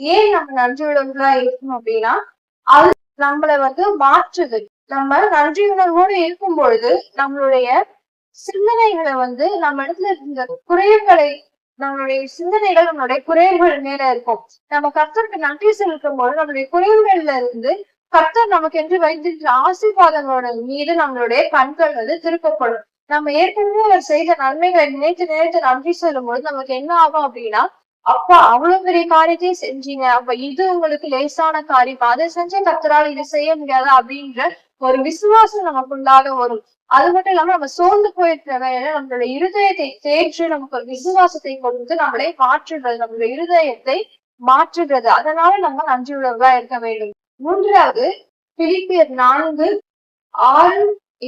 ஏன் நம்ம நன்றி உணர்வுகளா இருக்கணும் அப்படின்னா அது நம்மளை வந்து மாற்றுது. நம்ம நன்றி உணர்வோடு இருக்கும் பொழுது நம்மளுடைய சிந்தனைகளை வந்து நம்ம இடத்துல இருந்த குறைவுகளை நம்மளுடைய சிந்தனைகள் நம்மளுடைய குறைவுகள் மேல இருக்கும். நம்ம கர்த்தருக்கு நன்றி செலுத்தும் போது நம்மளுடைய குறைவுகள்ல இருந்து கர்த்தர் நமக்கு என்று வைத்திருக்கிற ஆசீர்வாதங்களோட மீது நம்மளுடைய கண்கள் வந்து திருப்பப்படும். நம்ம ஏற்கனவே அவர் செய்த நன்மைகளை நினைத்து நினைத்து நன்றி சொல்லும் போது நமக்கு என்ன ஆகும் அப்படின்னா அப்பா அவ்வளவு பெரிய காரியத்தையும் செஞ்சீங்க. அப்ப இது உங்களுக்கு லேசான காரியம். அதை செஞ்ச கத்தரால் இதை செய்ய முடியாதா அப்படின்ற ஒரு விசுவாசம் நமக்குள்ளாக வரும். அது மட்டும் இல்லாம நம்ம சோர்ந்து போயிருக்கிற வேலை நம்மளோட இருதயத்தை தேற்று நமக்கு ஒரு விசுவாசத்தை கொடுத்து நம்மளை மாற்றுகிறது நம்மளோட இருதயத்தை மாற்றுகிறது. அதனால நம்ம நன்றி உள்ளவர்களா இருக்க வேண்டும். மூன்றாவது பிலிப்பியர் நான்கு ஆறு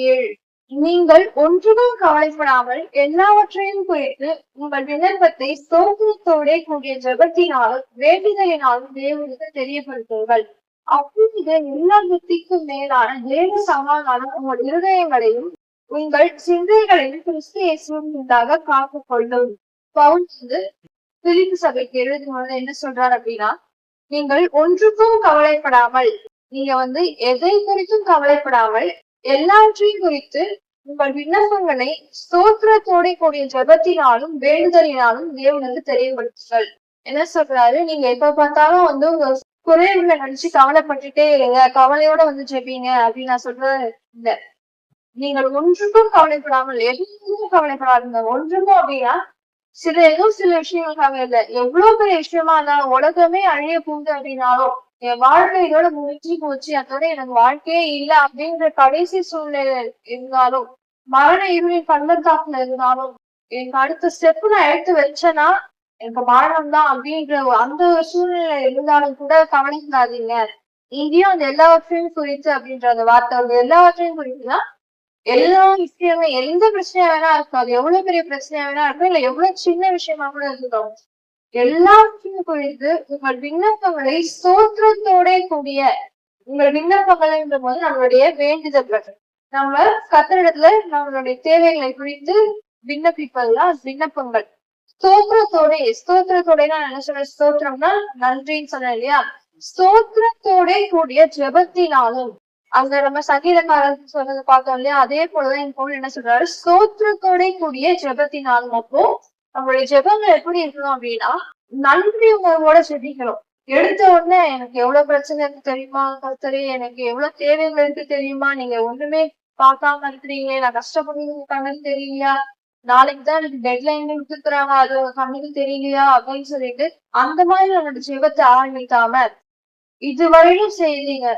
ஏழு. நீங்கள் ஒன்றுக்கும் கவலைப்படாமல் எல்லாவற்றையும் குறித்து உங்கள் விண்ணப்பத்தை சோதனத்தோடே கூடிய ஜெபத்தினாலும் வேண்டுதலினாலும் தேவனுக்கு தெரியப்படுத்துங்கள். அப்பொழுது எல்லா புத்திக்கும் மேலான தேவ சமாதானம் உங்கள் இருதயங்களையும் உங்கள் சிந்தைகளையும் கிறிஸ்து இயேசுவிற்காக காத்துக் கொள்ளும் பவுல் வந்து பிரித்து சபைக்கு எழுதும்போது என்ன சொல்றாரு அப்படின்னா நீங்கள் ஒன்றுக்கும் கவலைப்படாமல் நீங்க வந்து எதை குறித்தும் கவலைப்படாமல் எல்லாவற்றையும் குறித்து உங்கள் விண்ணப்பங்களை ஸ்தோத்திரத்தோட கூடிய ஜபத்தினாலும் வேண்டுதலினாலும் தேவனுக்கு தெரியப்படுத்துங்கள். என்ன சொல்றாரு? நீங்க எப்ப பார்த்தாலும் வந்து உங்க குறைவுகளை நினைச்சு கவலைப்பட்டுட்டே இருங்க. கவலையோட வந்து ஜெபிங்க அப்படின்னு நான் சொல்றது இல்ல. நீங்கள் ஒன்றுக்கும் கவலைப்படாமல் எதுவும் கவலைப்படாதுங்க. ஒன்றுக்கும் அப்படின்னா சில ஏதோ சில விஷயங்களுக்காக இல்லை. எவ்வளவு பெரிய விஷயமா இருந்தாலும் உலகமே அழிய போகுது அப்படின்னாலும் என் வாழ்க்கை இதோட முடிஞ்சு போச்சு. அதோட எனக்கு வாழ்க்கையே இல்ல அப்படின்ற கடைசி சூழ்நிலை இருந்தாலும் மரண இருளின் பள்ளத்தாக்குல இருந்தாலும் எனக்கு அடுத்த ஸ்டெப் நான் எடுத்து வச்சேன்னா எனக்கு மரணம் தான் அப்படின்ற அந்த சூழ்நிலை இருந்தாலும் கூட கவனிக்காதீங்க. இங்கேயும் அந்த எல்லாவற்றையும் குறித்து அப்படின்ற அந்த வார்த்தை எல்லாவற்றையும் குறித்துனா எல்லா விஷயமே எந்த பிரச்சனையா வேணா இருக்கும் அது எவ்வளவு பெரிய பிரச்சனையா வேணா இருக்கும் இல்ல எவ்வளவு சின்ன விஷயமா கூட இருக்கட்டும். எல்லாவற்றையும் குறித்து உங்கள் விண்ணப்பங்களை சோத்திரத்தோட கூடிய உங்கள் விண்ணப்பங்கள்ன்ற போது நம்மளுடைய வேண்டுதல்கள். நம்ம கத்திரிடத்துல நம்மளுடைய தேவைகளை குறித்து விண்ணப்பிப்பதுதான் விண்ணப்பங்கள். ஸ்தோத்திரத்தோட ஸ்தோத்திரத்தோட நான் என்ன சொல்றேன் ஸ்தோத்திரம்னா நன்றின்னு சொன்னேன் இல்லையா? ஸ்தோத்திரத்தோட கூடிய ஜெபத்தினாலும் அங்க நம்ம சங்கீதக்காரன் சொன்னது பார்த்தோம் இல்லையா? அதே போலதான் என் பொண்ணு என்ன சொல்றாரு? ஸ்தோத்திரத்தோட கூடிய ஜெபத்தினாலும் அப்போ நம்மளுடைய ஜெபங்கள் எப்படி இருக்கணும் அப்படின்னா நன்றி உணர்வோட செதிக்கணும் எடுத்த உடனே எனக்கு எவ்வளவு பிரச்சனை இருக்கு தெரியுமா கத்தரி எனக்கு எவ்வளவு தேவைகள் இருக்கு தெரியுமா? நீங்க ஒண்ணுமே பார்க்காம இருக்கிறீங்களே நான் கஷ்டப்படுறது கண்ணுக்கு தெரியலையா? நாளைக்கு தான் எனக்கு டெட்லைன் கொடுத்துருக்காங்க அது கண்ணுக்கு தெரியலையா? அப்படின்னு சொல்லிட்டு அந்த மாதிரி என்னோட ஜெபத்தை ஆரம்பிக்காம இதுவரையிலும் செய்தீங்க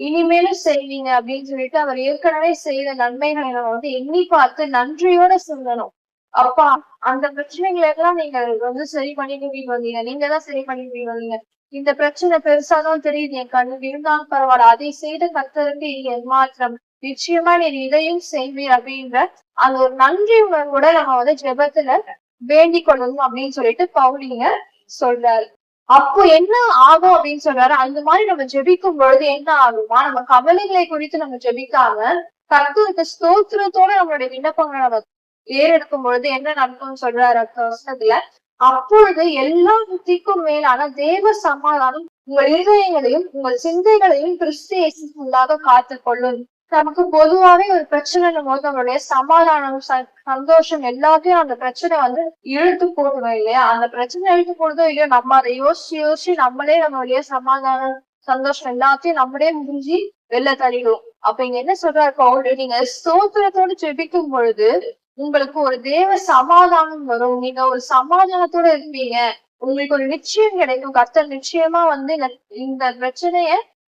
இனிமேலும் செய்வீங்க அப்படின்னு சொல்லிட்டு அவர் ஏற்கனவே செய்த நன்மைகளை நம்ம வந்து எண்ணி பார்த்து நன்றியோட சொல்லணும். அப்பா அந்த பிரச்சனைகளை எல்லாம் நீங்க வந்து சரி பண்ணிட்டு வந்தீங்க. நீங்க தான் சரி பண்ணிட்டு வந்தீங்க. இந்த பிரச்சனை பெருசாதான் தெரியுது என் கண்ணு. இருந்தாலும் பரவாயில்ல. அதை செய்த கத்தருக்கு ஏமாற்றம் நிச்சயமா நீ இதையும் செய்வீர் அப்படின்ற அந்த ஒரு நன்றி உணர்வோட நம்ம வந்து ஜெபத்துல வேண்டிக் கொள்ளணும் அப்படின்னு சொல்லிட்டு பவுலிங்க சொல்றாரு. அப்போ என்ன ஆகும் அப்படின்னு சொல்றாரு. அந்த மாதிரி நம்ம ஜெபிக்கும் பொழுது என்ன ஆகுமா நம்ம கவலைகளை குறித்து நம்ம ஜெபிக்காம கர்த்தருக்கு ஸ்தோத்திரத்தோட நம்மளுடைய விண்ணப்பங்களை நம்ம ஏறெடுக்கும் பொழுது என்ன நடக்கும்னு சொல்றாரு அடுத்த அப்பொழுது எல்லா புத்திக்கும் மேலான தேவ சமாதானம் உங்கள் இருதயங்களையும் உங்கள் சிந்தைகளையும் கிறிஸ்து இயேசுக்குள்ளாக காத்துக் கொள்ளும். நமக்கு பொதுவாவே ஒரு பிரச்சனை போது நம்மளுடைய சமாதானம் ச- சந்தோஷம் எல்லாத்தையும் அந்த பிரச்சனை வந்து இழுத்து போடணும் இல்லையா? அந்த பிரச்சனை இழுத்து போடுதோ இல்லையோ நம்ம அதை யோசிச்சு யோசிச்சு நம்மளே நம்மளுடைய சமாதானம் சந்தோஷம் எல்லாத்தையும் நம்மளே முடிஞ்சு வெளில தள்ளிடுவோம். அப்ப இங்க என்ன சொல்றாரு பவுல்? நீங்க ஸ்தோத்திரத்தோடு ஜெபிக்கும் பொழுது உங்களுக்கு ஒரு தேவ சமாதானம் வரும். நீங்க ஒரு சமாதானத்தோட இருப்பீங்க. உங்களுக்கு ஒரு நிச்சயம் கிடைக்கும். கர்த்தர் நிச்சயமா வந்து இந்த- இந்த பிரச்சனைய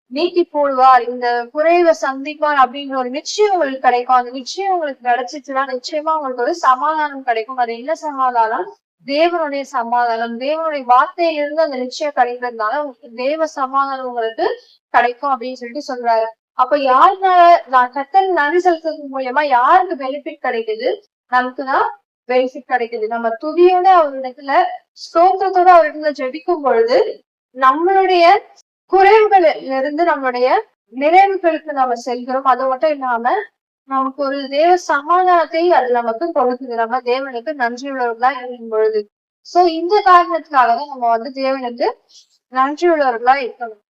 நீக்கி போடுவார். இந்த குறைவை சந்திப்பார் அப்படிங்கிற ஒரு நிச்சயம் உங்களுக்கு கிடைக்கும். அந்த நிச்சயம் உங்களுக்கு கிடைச்சிச்சுன்னா நிச்சயமா உங்களுக்கு ஒரு சமாதானம் கிடைக்கும். அது என்ன சமாதானம்? தேவனுடைய சமாதானம். தேவனுடைய வார்த்தையிலிருந்து அந்த நிச்சயம் கிடைக்கிறதுனால உங்களுக்கு தேவ சமாதானம் உங்களுக்கு கிடைக்கும் அப்படின்னு சொல்லிட்டு சொல்றாரு. அப்ப யாருனால நான் கத்தல் நன்றி செலுத்துறது மூலியமா யாருக்கு பெனிஃபிட் கிடைக்குது? நமக்குதான் பெனிஃபிட் கிடைக்குது. நம்ம துதியோட அவரிடத்துல ஸ்தோத்திரத்தோட அவரிடத்துல ஜெபிக்கும் பொழுது நம்மளுடைய குறைவுகளில் இருந்து நம்மளுடைய நிறைவுகளுக்கு நம்ம செல்கிறோம். அது மட்டும் இல்லாம நமக்கு ஒரு தேவ சமாதானத்தை அது நமக்கு கொடுக்குது. நம்ம தேவனுக்கு நன்றியுள்ளவர்களா இருக்கும் பொழுது. சோ இந்த காரணத்துக்காக தான் நம்ம வந்து தேவனுக்கு நன்றியுள்ளவர்களா இருக்கணும்.